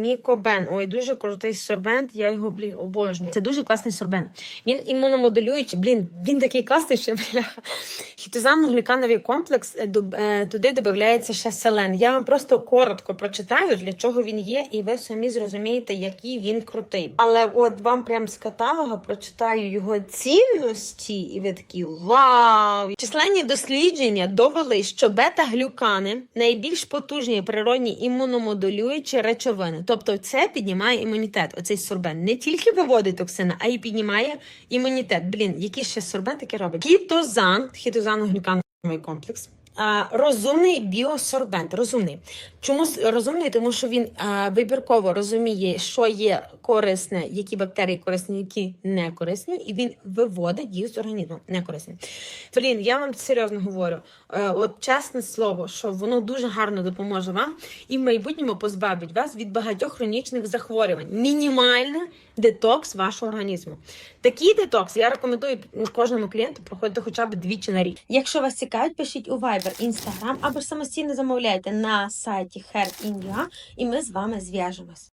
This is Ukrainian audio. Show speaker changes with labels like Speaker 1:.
Speaker 1: Мікобен. Ой, дуже крутий сорбент, я його блін, обожнюю. Це дуже класний сорбент. Він імуномоделюючий, блін, він такий класний, що бля. Хітозамно-глікановий комплекс е, е, туди додається ще селен. Я вам просто коротко прочитаю, для чого він є, і ви самі зрозумієте, який він крутий. Але от вам прям з каталога прочитаю його цінності, і ви такі вау! Численні дослідження довели, що бета-глюкани найбільш потужні природні імуномодулюючі речовини. Тобто це піднімає імунітет. Оцей сорбент не тільки виводить токсини, а й піднімає імунітет. Блін, які ще сорбент таке робить? Хітозан, хітозано-глюкановий комплекс. Розумний біосорбент. Розумний. Чому розумний? Тому що він вибірково розуміє, що є корисне, які бактерії корисні, які не корисні, і він виводить їх з організму. Не корисні. Я вам серйозно говорю. Е, от чесне слово, що воно дуже гарно допоможе вам і в майбутньому позбавить вас від багатьох хронічних захворювань. Мінімальний детокс вашого організму. Такий детокс я рекомендую кожному клієнту проходити хоча б двічі на рік. Якщо вас цікавить, пишіть у Viber, Instagram або самостійно замовляйте на сайті Health.in.ua і ми з вами зв'яжемось.